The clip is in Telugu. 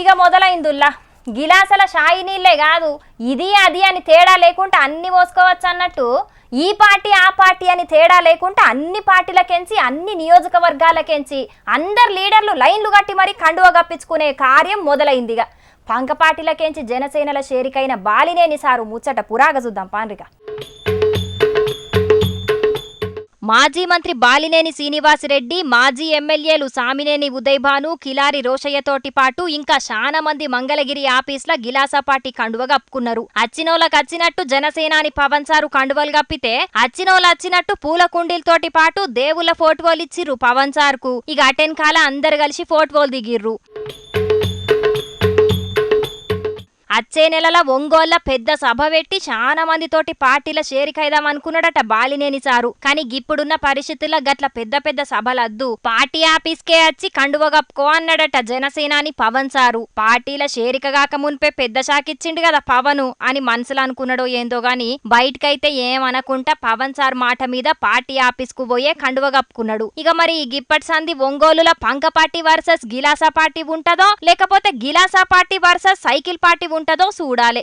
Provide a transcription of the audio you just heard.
ఇక మొదలైందుల్లా. గిలాసల షాయి నీళ్ళే కాదు ఇది అది అని తేడా లేకుండా అన్ని పోసుకోవచ్చు అన్నట్టు ఈ పార్టీ ఆ పార్టీ అని తేడా లేకుండా అన్ని పార్టీలకెంచి అన్ని నియోజకవర్గాలకెంచి అందరు లీడర్లు లైన్లు కట్టి మరీ కండువ గప్పించుకునే కార్యం మొదలైందిగా. పంక పార్టీలకెంచి జనసేనల షేరికైన బాలినేని సారు ముచ్చట పురాగ చూద్దాం పాన్రిగా మాజీ మంత్రి బాలినేని శ్రీనివాసరెడ్డి మాజీ ఎమ్మెల్యేలు సామినేని ఉదయభాను కిలారి రోషయ్యతోటి పాటు ఇంకా చాలా మంది మంగళగిరి ఆఫీస్ల గిలాసా పార్టీ కండువ కప్పుకున్నారు. అచ్చినోళ్ళకి వచ్చినట్టు జనసేనాని పవన్ సారు కండువలు కప్పితే అచ్చినోళ్ళు వచ్చినట్టు పూల కుండీలతోటి పాటు దేవుళ్ళ ఫోటోలు ఇచ్చిర్రు పవన్ సార్కు ఇక అటెన్ కాల అందరు కలిసి ఫోటోలు దిగిర్రు. అచ్చే నెలల ఒంగోళ్ళ పెద్ద సభ పెట్టి చాలా మందితోటి పార్టీల షేరికైదాం అనుకున్నాడట బాలినేని సారు. కానీ గిప్పుడున్న పరిస్థితుల్లో గట్ల పెద్ద పెద్ద సభలద్దు. పార్టీ ఆఫీస్కే వచ్చి కండువ కప్పుకో అన్నాడట జనసేనాని పవన్ సారు. పార్టీల షేరిక కాక మున్పే పెద్ద షాకిచ్చిండు కదా పవను అని మనసులో అనుకున్నాడో ఏందో గాని బయటకైతే ఏమనకుంటా పవన్ సార్ మాట మీద పార్టీ ఆఫీస్కు పోయే కండువ కప్పుకున్నాడు. ఇక మరి ఈ గిప్పటి సంధి ఒంగోలుల పంక పార్టీ వర్సెస్ గిలాసా పార్టీ ఉంటదో లేకపోతే గిలాసా పార్టీ వర్సెస్ సైకిల్ పార్టీ ఉంటదో చూడాలి.